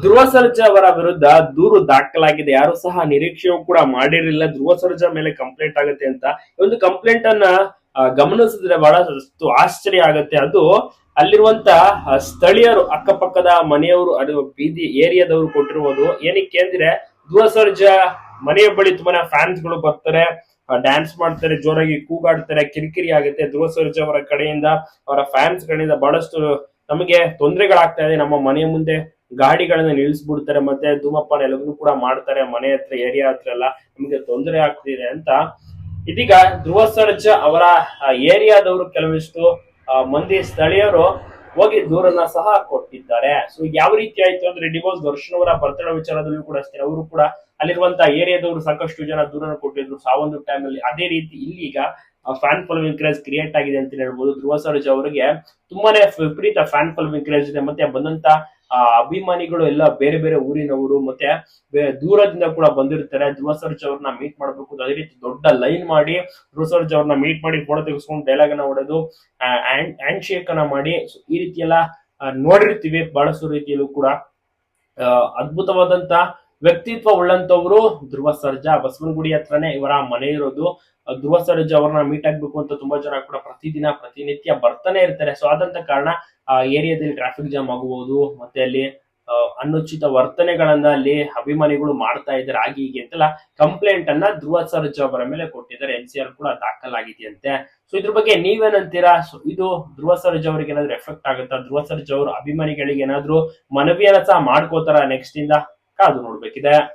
ಧ್ರುವ ಸರ್ಜಾ ಅವರ ವಿರುದ್ಧ ದೂರು ದಾಖಲಾಗಿದೆ. ಯಾರು ಸಹ ನಿರೀಕ್ಷೆಯೂ ಕೂಡ ಮಾಡಿರಲಿಲ್ಲ. ಧ್ರುವ ಸರ್ಜಾ ಮೇಲೆ ಕಂಪ್ಲೇಂಟ್ ಆಗುತ್ತೆ ಅಂತ. ಒಂದು ಕಂಪ್ಲೇಂಟ್ ಅನ್ನ ಗಮನಿಸಿದ್ರೆ ಬಹಳಷ್ಟು ಆಶ್ಚರ್ಯ ಆಗುತ್ತೆ. ಅದು ಅಲ್ಲಿರುವಂತ ಸ್ಥಳೀಯರು, ಅಕ್ಕಪಕ್ಕದ ಮನೆಯವರು, ಅದು ಬೀದಿ ಏರಿಯಾದವರು ಕೊಟ್ಟಿರುವುದು ಏನಕ್ಕೆ ಅಂದ್ರೆ, ಧ್ರುವ ಸರ್ಜಾ ಮನೆಯ ಬಳಿ ತುಂಬಾ ಫ್ಯಾನ್ಸ್ಗಳು ಬರ್ತಾರೆ. ಡ್ಯಾನ್ಸ್ ಮಾಡ್ತಾರೆ, ಜೋರಾಗಿ ಕೂಗಾಡ್ತಾರೆ, ಕಿರಿಕಿರಿ ಆಗುತ್ತೆ. ಧ್ರುವ ಸರ್ಜಾ ಅವರ ಕಡೆಯಿಂದ, ಅವರ ಫ್ಯಾನ್ಸ್ ಕಡೆಯಿಂದ ಬಹಳಷ್ಟು ನಮಗೆ ತೊಂದರೆಗಳಾಗ್ತಾ ಇದೆ. ನಮ್ಮ ಮನೆಯ ಮುಂದೆ ಗಾಡಿಗಳನ್ನ ನಿಲ್ಲಿಸ್ಬಿಡ್ತಾರೆ, ಮತ್ತೆ ಧೂಮಪಾನ ಎಲ್ಲವನ್ನೂ ಕೂಡ ಮಾಡ್ತಾರೆ, ಮನೆ ಹತ್ರ ಏರಿಯಾ ಹತ್ರ ಎಲ್ಲ. ನಮಗೆ ತೊಂದರೆ ಆಗ್ತಿದೆ ಅಂತ. ಇದೀಗ ಧ್ರುವ ಸರ್ಜಾ ಅವರ ಏರಿಯಾದವರು ಕೆಲವಿಷ್ಟು ಮಂದಿ ಸ್ಥಳೀಯರು ಹೋಗಿ ದೂರನ್ನ ಸಹ ಕೊಟ್ಟಿದ್ದಾರೆ. ಸೊ ಯಾವ ರೀತಿ ಆಯ್ತು ಅಂದ್ರೆ, ಡಿವೋರ್ಸ್ ದರ್ಶನ್ ಅವರ ಬರ್ತಡ ವಿಚಾರದಲ್ಲೂ ಕೂಡ ಅಷ್ಟೇ. ಅವರು ಕೂಡ ಅಲ್ಲಿರುವಂತ ಏರಿಯಾದವರು ಸಾಕಷ್ಟು ಜನ ದೂರನ ಕೊಟ್ಟಿದ್ರು. ಸಾವೊಂದು ಟೈಮ್ ಅಲ್ಲಿ ಅದೇ ರೀತಿ ಇಲ್ಲಿ ಈಗ ಫ್ಯಾನ್ ಫಾಲೋವಿಂಗ್ ಕ್ರೇಜ್ ಕ್ರಿಯೇಟ್ ಆಗಿದೆ ಅಂತ ಹೇಳ್ಬೋದು. ಧ್ರುವ ಸರ್ಜ್ ಅವರಿಗೆ ತುಂಬಾನೇ ವಿಪರೀತ ಫ್ಯಾನ್ ಫಾಲೋವಿಂಗ್ ಕ್ರೇಜ್ ಇದೆ. ಮತ್ತೆ ಬಂದಂತ ಆ ಅಭಿಮಾನಿಗಳು ಎಲ್ಲ ಬೇರೆ ಬೇರೆ ಊರಿನವರು ಮತ್ತೆ ದೂರದಿಂದ ಕೂಡ ಬಂದಿರ್ತಾರೆ. ಧ್ರುವ ಸರ್ಜ್ ಅವ್ರನ್ನ ಮೀಟ್ ಮಾಡ್ಬೇಕು ಅದೇ ರೀತಿ ದೊಡ್ಡ ಲೈನ್ ಮಾಡಿ ಧ್ರುವ ಸರ್ಜ್ ಅವ್ರನ್ನ ಮೀಟ್ ಮಾಡಿ ಫೋಟೋ ತೆಗೆಸ್ಕೊಂಡು ಡೈಲಾಗ್ ಅನ್ನ ಹೊಡೆದು ಹ್ಯಾಂಡ್ ಶೇಕ್ ಅನ್ನ ಮಾಡಿ. ಈ ರೀತಿ ಎಲ್ಲ ನೋಡಿರ್ತೀವಿ ಬಹಳಷ್ಟು ರೀತಿಯಲ್ಲೂ ಕೂಡ. ಅದ್ಭುತವಾದಂತ ವ್ಯಕ್ತಿತ್ವ ಉಳ್ಳಂತವ್ರು ಧ್ರುವ ಸರ್ಜಾ, ಬಸವನಗುಡಿ ಹತ್ರನೇ ಇವರ ಮನೆ ಇರೋದು. ಧ್ರುವ ಸರ್ಜಾ ಅವ್ರನ್ನ ಮೀಟ್ ಆಗ್ಬೇಕು ಅಂತ ತುಂಬಾ ಜನ ಕೂಡ ಪ್ರತಿದಿನ, ಪ್ರತಿನಿತ್ಯ ಬರ್ತಾನೆ ಇರ್ತಾರೆ. ಸೊ ಆದಂತ ಕಾರಣ ಆ ಏರಿಯಾದಲ್ಲಿ ಟ್ರಾಫಿಕ್ ಜಾಮ್ ಆಗಬಹುದು ಮತ್ತೆ ಅಲ್ಲಿ ಅನುಚಿತ ವರ್ತನೆಗಳನ್ನ ಅಲ್ಲಿ ಅಭಿಮಾನಿಗಳು ಮಾಡ್ತಾ ಇದ್ದಾರೆ. ಹಾಗೆ ಹೀಗೆ ಅಂತೆಲ್ಲ ಕಂಪ್ಲೇಂಟ್ ಅನ್ನ ಧ್ರುವ ಸರ್ಜಾ ಅವರ ಮೇಲೆ ಕೊಟ್ಟಿದ್ದಾರೆ. ಎನ್ ಸಿ ಆರ್ ಕೂಡ ದಾಖಲಾಗಿದೆಯಂತೆ. ಸೊ ಇದ್ರ ಬಗ್ಗೆ ನೀವೇನಂತೀರಾ? ಸೊ ಇದು ಧ್ರುವ ಸರ್ಜಾ ಅವರಿಗೆ ಏನಾದ್ರು ಎಫೆಕ್ಟ್ ಆಗುತ್ತಾ? ಧ್ರುವ ಸರ್ಜಾ ಅವರು ಅಭಿಮಾನಿಗಳಿಗೆ ಏನಾದ್ರು ಮನವಿಯನ್ನ ಸಹ ಮಾಡ್ಕೋತಾರ ನೆಕ್ಸ್ಟ್ ಇಂದ? accadono, perché da